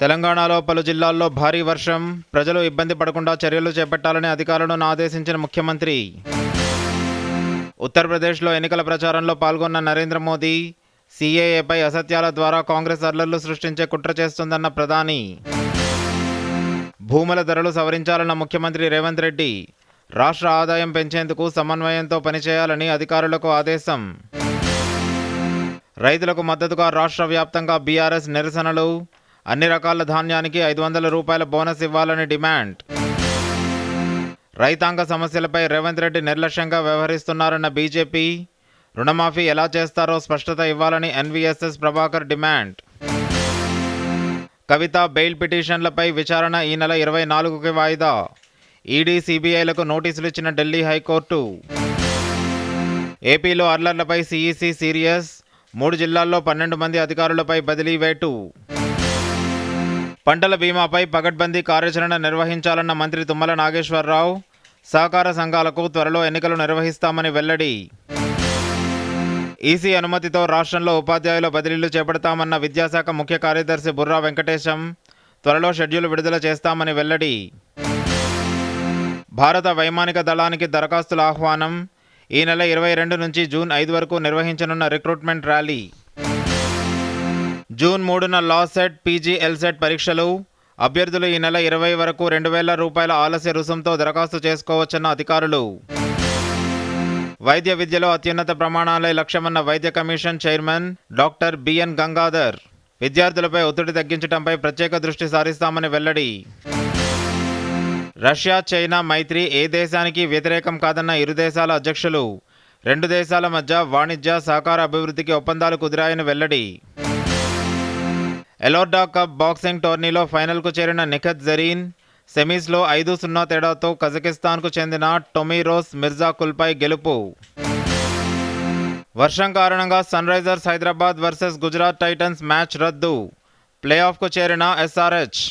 తెలంగాణలో పలు జిల్లాల్లో భారీ వర్షం. ప్రజలు ఇబ్బంది పడకుండా చర్యలు చేపట్టాలని అధికారులను ఆదేశించిన ముఖ్యమంత్రి. ఉత్తరప్రదేశ్లో ఎన్నికల ప్రచారంలో పాల్గొన్న నరేంద్ర మోదీ సీఏఏపై అసత్యాల ద్వారా కాంగ్రెస్ అల్లర్లు సృష్టించే కుట్ర చేస్తుందన్న ప్రధాని. భూముల ధరలు సవరించాలన్న ముఖ్యమంత్రి రేవంత్ రెడ్డి. రాష్ట్ర ఆదాయం పెంచేందుకు సమన్వయంతో పనిచేయాలని అధికారులకు ఆదేశం. రైతులకు మద్దతుగా రాష్ట్ర వ్యాప్తంగా బీఆర్ఎస్ నిరసనలు. అన్ని రకాల ధాన్యానికి ఐదు వందల రూపాయల బోనస్ ఇవ్వాలని డిమాండ్. రైతాంగ సమస్యలపై రేవంత్ రెడ్డి నిర్లక్ష్యంగా వ్యవహరిస్తున్నారన్న బీజేపీ. రుణమాఫీ ఎలా చేస్తారో స్పష్టత ఇవ్వాలని NVSS Prabhakar demand. Kavitha bail పిటిషన్లపై విచారణ ఈ నెల ఇరవై నాలుగుకి వాయిదా. ఈడీ సిబిఐలకు నోటీసులు ఇచ్చిన ఢిల్లీ హైకోర్టు. ఏపీలో అర్లర్లపై సిఈసి సీరియస్. మూడు జిల్లాల్లో పన్నెండు మంది అధికారులపై బదిలీ వేటు. పంటల బీమాపై పగడ్బందీ కార్యాచరణ నిర్వహించాలన్న మంత్రి తుమ్మల నాగేశ్వరరావు సహకార సంఘాలకు త్వరలో ఎన్నికలు నిర్వహిస్తామని వెల్లడి. ఈసీ అనుమతితో రాష్ట్రంలో ఉపాధ్యాయుల బదిలీలు చేపడతామన్న విద్యాశాఖ ముఖ్య కార్యదర్శి బుర్రా వెంకటేశం త్వరలో షెడ్యూల్ విడుదల చేస్తామని వెల్లడి. భారత వైమానిక దళానికి దరఖాస్తుల ఆహ్వానం ఈ నెల ఇరవై రెండు నుంచి జూన్ ఐదు వరకు నిర్వహించనున్న రిక్రూట్మెంట్ ర్యాలీ. జూన్ మూడున లా సెట్ పీజీ ఎల్సెట్ పరీక్షలు. అభ్యర్థులు ఈ నెల ఇరవై వరకు రెండు వేల రూపాయల ఆలస్య రుసుంతో దరఖాస్తు చేసుకోవచ్చన్న అధికారులు. వైద్య విద్యలో అత్యున్నత ప్రమాణాలే లక్ష్యమన్న వైద్య commission chairman doctor B N Gangadhar. విద్యార్థులపై ఒత్తిడి తగ్గించడంపై ప్రత్యేక దృష్టి సారిస్తామని వెల్లడి. రష్యా చైనా మైత్రి ఏ దేశానికి వ్యతిరేకం కాదన్న ఇరు దేశాల అధ్యక్షులు. రెండు దేశాల మధ్య వాణిజ్య సహకార అభివృద్ధికి ఒప్పందాలు కుదిరాయని వెల్లడి. ఎలోర్డా కప్ బాక్సింగ్ టోర్నీలో ఫైనల్కు చేరిన నిఖత్ జరీన్ సెమీస్లో ఐదు సున్నా తేడాతో కజకిస్తాన్కు చెందిన టొమీరోస్ మిర్జా కుల్పై గెలుపు. వర్షం కారణంగా Sunrisers Hyderabad versus Gujarat Titans match రద్దు. ప్లే ఆఫ్కు చేరిన ఎస్ఆర్హెచ్.